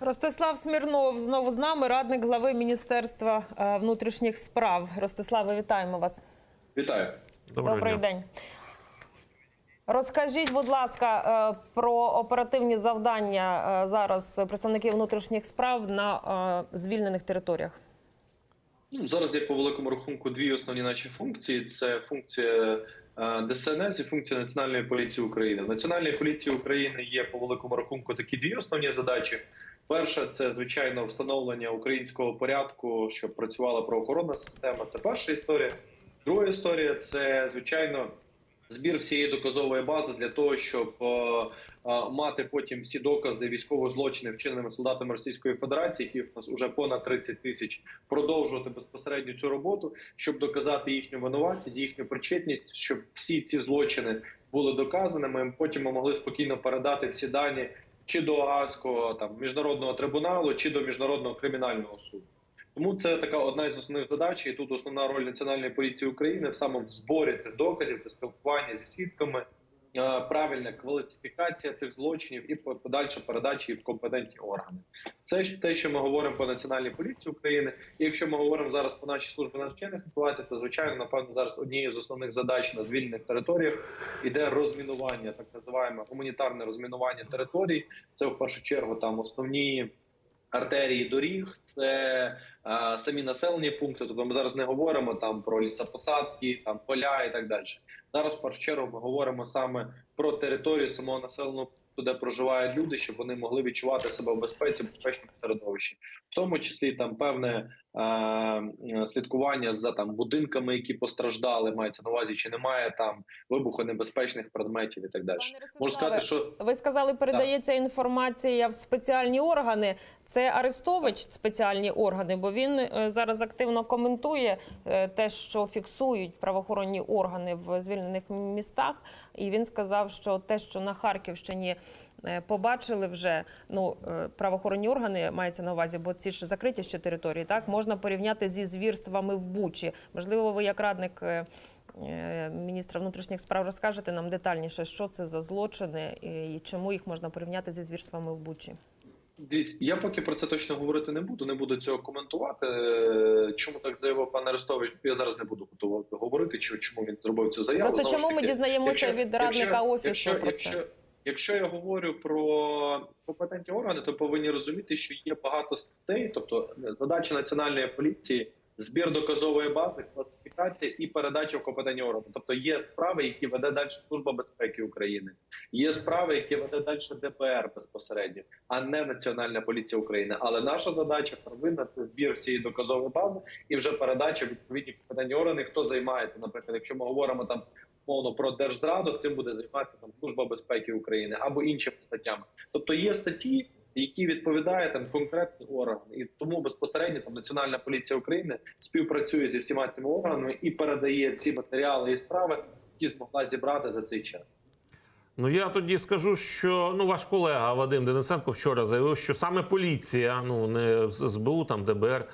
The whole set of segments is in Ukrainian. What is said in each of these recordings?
Ростислав Смірнов знову з нами, радник глави Міністерства е, внутрішніх справ. Ростиславе, вітаємо вас. Вітаю. Добрий дня. день. Розкажіть, будь ласка, е, про оперативні завдання е, зараз представників внутрішніх справ на звільнених територіях. Ну, зараз є по великому рахунку дві основні наші функції: це функція ДСНС і функція Національної поліції України. В Національній поліції України є по великому рахунку такі дві основні задачі. Перша це звичайно встановлення українського порядку, щоб працювала правоохоронна система. Це перша історія. Друга історія це звичайно збір всієї доказової бази для того, щоб е, е, мати потім всі докази військових злочинів, вчиненими солдатами Російської Федерації, яких у нас уже понад 30 тисяч, продовжувати безпосередньо цю роботу, щоб доказати їхню винуватість, їхню причетність, щоб всі ці злочини були доказаними. Потім ми могли спокійно передати всі дані чи до Гаазького там міжнародного трибуналу, чи до міжнародного кримінального суду. Тому це така одна із основних задач, і тут основна роль Національної поліції України в в зборі цих доказів, це спілкування зі свідками, правильна кваліфікація цих злочинів і по- подальша передача їх в компетентні органи. Це ж те, що ми говоримо по національній поліції України. І якщо ми говоримо зараз по нашій службі надзвичайних ситуацій, то звичайно, напевно, зараз однією з основних задач на звільнених територіях іде розмінування, так називаємо гуманітарне розмінування територій. Це в першу чергу там основні артерії доріг, це е, самі населені пункти. Тобто ми зараз не говоримо там про лісопосадки, там поля і так далі. Зараз в першу чергу ми говоримо саме про територію самого населеного пункту, де проживають люди, щоб вони могли відчувати себе в безпеці, в безпечному середовищі, в тому числі там певне слідкування за там будинками, які постраждали, мається на увазі, чи немає там вибухонебезпечних предметів і так далі. Можу сказати, що Ви сказали, передається інформація в спеціальні органи. Це Арестович спеціальні органи, бо він е, зараз активно коментує е, те, що фіксують правоохоронні органи в звільнених містах. І він сказав, що те, що на Харківщині е, побачили вже ну е, правоохоронні органи мається на увазі, бо ці ж закриті ще території, так можна порівняти зі звірствами в Бучі. Можливо, ви як радник. е, е, Міністра внутрішніх справ розкажете нам детальніше, що це за злочини і чому їх можна порівняти зі звірствами в Бучі. Дивіться, я поки про це точно говорити не буду, не буду цього коментувати. Е, Чому так заявив пан Арестович? Я зараз не буду готувати говорити, чому він зробив цю заяву. Просто Знову чому ми таки, дізнаємося якщо- від радника якщо- офісу якщо, про це? Якщо я говорю про компетентні органи, то повинні розуміти, що є багато статей, тобто задача національної поліції. Збір доказової бази, класифікація і передача в компетентні органи. Тобто є справи, які веде далі Служба безпеки України, є справи, які веде далі ДПР безпосередньо, а не Національна поліція України. Але наша задача первинна це збір всієї доказової бази і вже передача відповідні компетентні органи. Хто займається, наприклад, якщо ми говоримо там мовно про держзраду, цим буде займатися там Служба безпеки України або іншими статтями. Тобто є статті, які відповідають там конкретні органи, і тому безпосередньо там Національна поліція України співпрацює зі всіма цими органами і передає ці матеріали і справи, які змогла зібрати за цей час. Ну я тоді скажу, що ну ваш колега Вадим Денисенко вчора заявив, що саме поліція, ну не СБУ, там ДБР.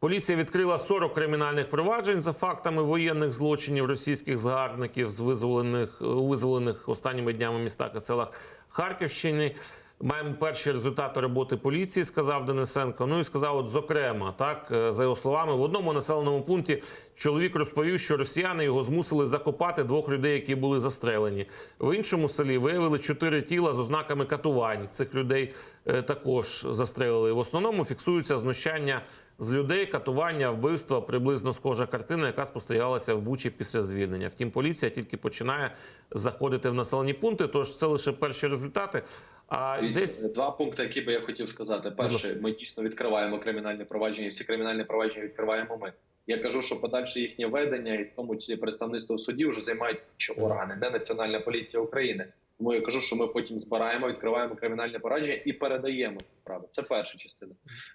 Поліція відкрила 40 кримінальних проваджень за фактами воєнних злочинів російських згарбників з визволених визволених останніми днями містах і селах Харківщини. Маємо перші результати роботи поліції, сказав Денисенко. Ну і сказав, от зокрема, так е, за його словами, в одному населеному пункті чоловік розповів, що росіяни його змусили закопати двох людей, які були застрелені. В іншому селі виявили чотири тіла з ознаками катувань. Цих людей е, також застрелили. В основному фіксуються знущання з людей, катування, вбивства, приблизно схожа картина, яка спостерігалася в Бучі після звільнення. Втім, поліція тільки починає заходити в населені пункти. Тож це лише перші результати. А десь два пункти, які би я хотів сказати. Перше, ми дійсно відкриваємо кримінальні провадження. і Всі кримінальні провадження відкриваємо ми. Я кажу, що подальше їхнє ведення, і в тому числі представництво в суді, вже займають інші органи, не Національна поліція України. Тому я кажу, що ми потім збираємо, відкриваємо кримінальне провадження і передаємо справи. Це перша частина.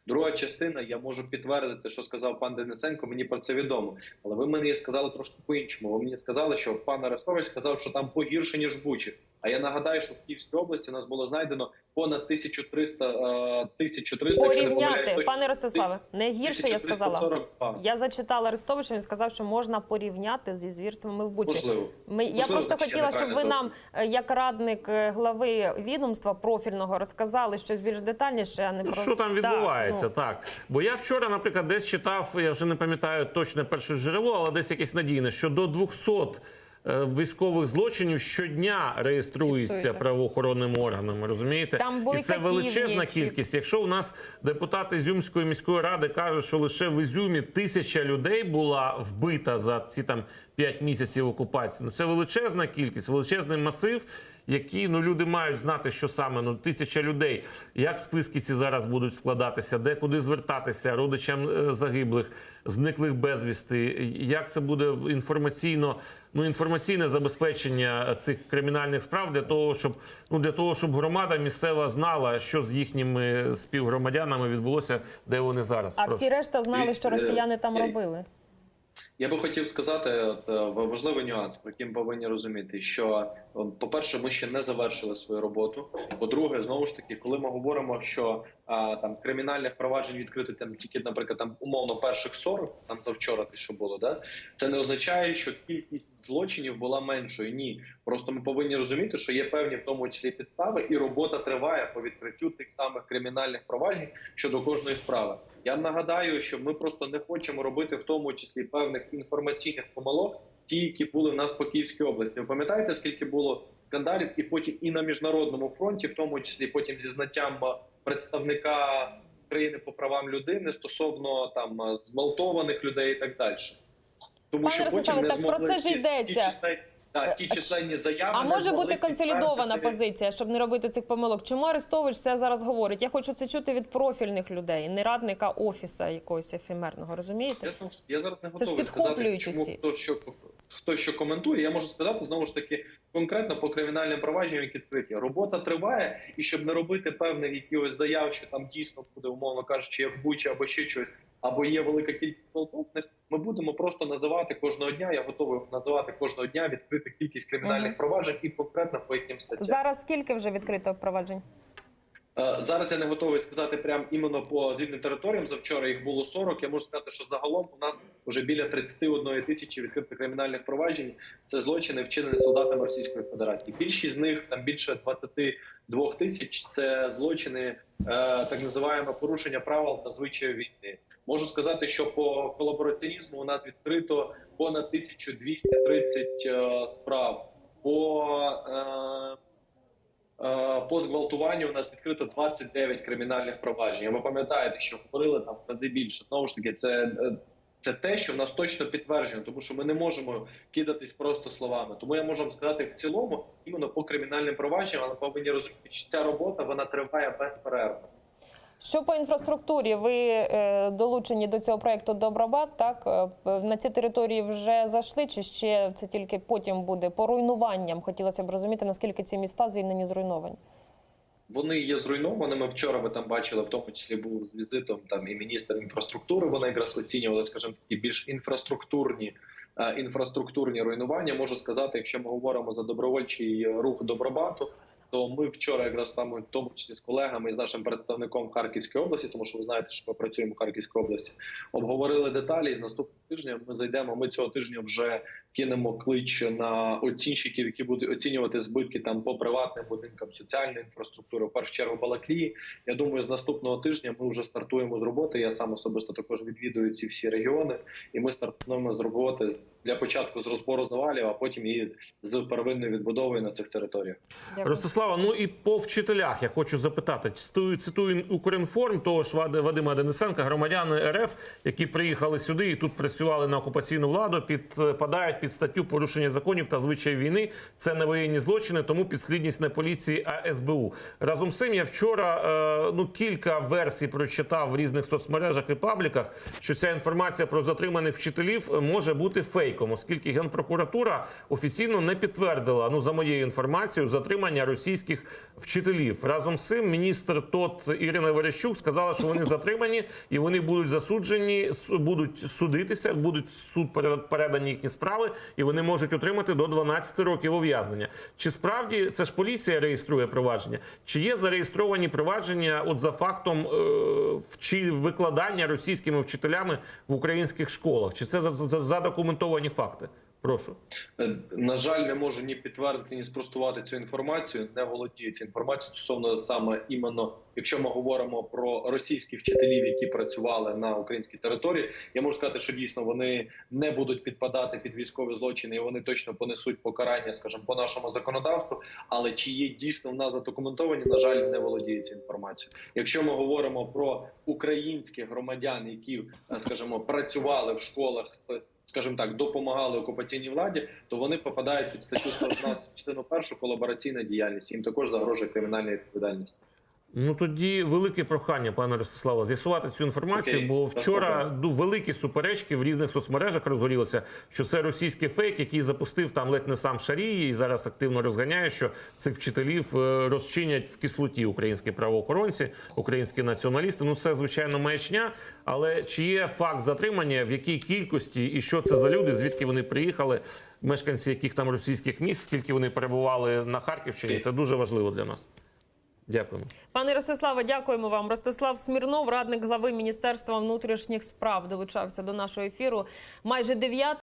Друга частина, я можу підтвердити, що сказав пан Денисенко. Мені про це відомо. Але ви мені сказали трошки по іншому. Ви мені сказали, що пан Арестович сказав, що там погірше ніж в Бучі. А я нагадаю, що в Київській області у нас було знайдено понад 1300, е, 1300 якщо не помиляюсь, Порівняти, точно, пане Ростиславе, не гірше я сказала. 1342. Я зачитала Арестовича, він сказав, що можна порівняти зі звірствами в Бучі. Можливо. Ми, я Можливо, просто ще хотіла, щоб ви неправильно нам, е, як радник е, глави відомства профільного, розказали щось більш детальніше, а не Ну, про що там Да, відбувається, ну. так. Бо я вчора, наприклад, десь читав, я вже не пам'ятаю точне перше джерело, але десь якесь надійне, що до 200 е, військових злочинів щодня реєструється Фіксуєте. правоохоронними органами. Розумієте? Там І це величезна кількість. Якщо у нас депутати Ізюмської міської ради кажуть, що лише в Ізюмі тисяча людей була вбита за ці там 5 місяців окупації, ну це величезна кількість, величезний масив. Які ну люди мають знати, що саме ну тисяча людей, як списки ці зараз будуть складатися, де куди звертатися родичам е, загиблих, зниклих безвісти, як це буде інформаційно, ну інформаційне забезпечення цих кримінальних справ для того, щоб ну для того, щоб громада місцева знала, що з їхніми співгромадянами відбулося, де вони зараз. А Прошу. всі решта знали, що Е, росіяни там робили. Я би хотів сказати от, е, важливий нюанс, про який повинні розуміти, що е, по-перше, ми ще не завершили свою роботу. По-друге, знову ж таки, коли ми говоримо, що а, там кримінальних проваджень відкрито там тільки, наприклад, там умовно перших 40, там завчора те, що було, да це не означає, що кількість злочинів була меншою. Ні, просто ми повинні розуміти, що є певні в тому числі підстави, і робота триває по відкриттю тих самих кримінальних проваджень щодо кожної справи. Я нагадаю, що ми просто не хочемо робити в тому числі певних інформаційних помилок, ті, які були в нас по Київській області. Ви пам'ятаєте, скільки було скандалів, і потім і на міжнародному фронті, в тому числі потім зі знаттям е, представника країни по правам людини стосовно там е, зґвалтованих людей і так далі. Тому Пане що потім не так про це ж йдеться. Да, ті Е, численні заяви. А може бути консолідована позиція, щоб не робити цих помилок. Чому Арестович це зараз говорить? Я хочу це чути від профільних людей, не радника офіса якогось ефемерного. Розумієте? Я, я зараз не Це ж готовий сказати, чому усі. хто що хто що коментує. Я можу сказати знову ж таки конкретно по кримінальним провадженням, які відкриті. Робота триває, і щоб не робити певних якихось заяв, що там дійсно буде, умовно кажучи, як буча або ще щось, або є велика кількість гвалтовних, ми будемо просто називати кожного дня. Я готовий називати кожного дня відкрита кількість кримінальних Мгм. проваджень і конкретно по яким статтям. Зараз скільки вже відкрито проваджень? Е, Зараз я не готовий сказати прям іменно по звільним територіям. Завчора їх було 40. Я можу сказати, що загалом у нас вже біля 31 тисячі відкритих кримінальних проваджень. Це злочини, вчинені солдатами Російської Федерації. Більшість з них там більше 22 тисяч. Це злочини е, так називаємо порушення правил та звичаїв війни. Можу сказати, що по колабораціонізму у нас відкрито понад 1230 е, справ. По По зґвалтуванню у нас відкрито 29 кримінальних проваджень. Ви пам'ятаєте, що говорили там в рази більше. Знову ж таки, це, е, це те, що в нас точно підтверджено, тому що ми не можемо кидатись просто словами. Тому я можу вам сказати в цілому, іменно по кримінальним провадженням, але повинні розуміти, що ця робота вона триває безперервно. Що по інфраструктурі? Ви е, долучені до цього проекту Добробат? Так Е, на ці території вже зайшли, чи ще це тільки потім буде по руйнуванням? Хотілося б розуміти, наскільки ці міста звільнені зруйновані. Вони є зруйнованими. Вчора ви там бачили, в тому числі був з візитом там і міністр інфраструктури. Вони якраз оцінювали, скажімо, такі більш інфраструктурні е, інфраструктурні руйнування. Можу сказати, якщо ми говоримо за добровольчий рух добробату. То ми вчора якраз там, в тому числі з колегами і з нашим представником в Харківській області, тому що ви знаєте, що ми працюємо в Харківській області, обговорили деталі. І з наступного тижня ми зайдемо. Ми цього тижня вже кинемо клич на оцінщиків, які будуть оцінювати збитки там по приватним будинкам соціальної інфраструктури. В першу чергу Балаклії. Я думаю, з наступного тижня ми вже стартуємо з роботи. Я сам особисто також відвідую ці всі регіони, і ми стартуємо з роботи для початку з розбору завалів, а потім і з первинною відбудовою на цих територіях. Дякую. Ростислава, ну і по вчителях я хочу запитати. Цитую, Укрінформ, того ж Вади- Вадима Денисенка, громадяни РФ, які приїхали сюди і тут працювали на окупаційну владу, підпадають під статтю порушення законів та звичаїв війни. Це не воєнні злочини, тому підслідність не поліції, а СБУ. Разом з цим я вчора е, ну кілька версій прочитав в різних соцмережах і пабліках, що ця інформація про затриманих вчителів може бути фейком, оскільки генпрокуратура офіційно не підтвердила, ну за моєю інформацією, затримання російських російських вчителів. Разом з цим міністр ТОТ Ірина Верещук сказала, що вони затримані і вони будуть засуджені, будуть судитися, будуть в суд пере- передані їхні справи, і вони можуть отримати до 12 років ув'язнення. Чи справді це ж поліція реєструє провадження? Чи є зареєстровані провадження от за фактом е, викладання російськими вчителями в українських школах? Чи це за- за- задокументовані факти? Прошу. Е, На жаль, не можу ні підтвердити, ні спростувати цю інформацію. Не володію цією інформацією стосовно саме іменно, якщо ми говоримо про російських вчителів, які працювали на українській території. Я можу сказати, що дійсно вони не будуть підпадати під військові злочини, і вони точно понесуть покарання, скажімо, по нашому законодавству. Але чи є дійсно в нас задокументовані, на жаль, не володію цією інформацією. Якщо ми говоримо про українських громадян, які, е, скажімо, працювали в школах, е, скажімо так, допомагали окупаційній владі, то вони попадають під статтю 111 частину першу колабораційна діяльність. Їм також загрожує кримінальна відповідальність. Ну тоді велике прохання, пане Ростиславе, з'ясувати цю інформацію, Окей, бо вчора ду- великі суперечки в різних соцмережах розгорілися, що це російський фейк, який запустив там ледь не сам Шарії, і зараз активно розганяє, що цих вчителів е, розчинять в кислоті українські правоохоронці, українські націоналісти. Ну це звичайно маячня. Але чи є факт затримання, в якій кількості і що це за люди, звідки вони приїхали, мешканці яких там російських міст, скільки вони перебували на Харківщині? Це дуже важливо для нас. Дякуємо. Пане Ростиславе, дякуємо вам. Ростислав Смірнов, радник глави Міністерства внутрішніх справ, долучався до нашого ефіру. Майже 9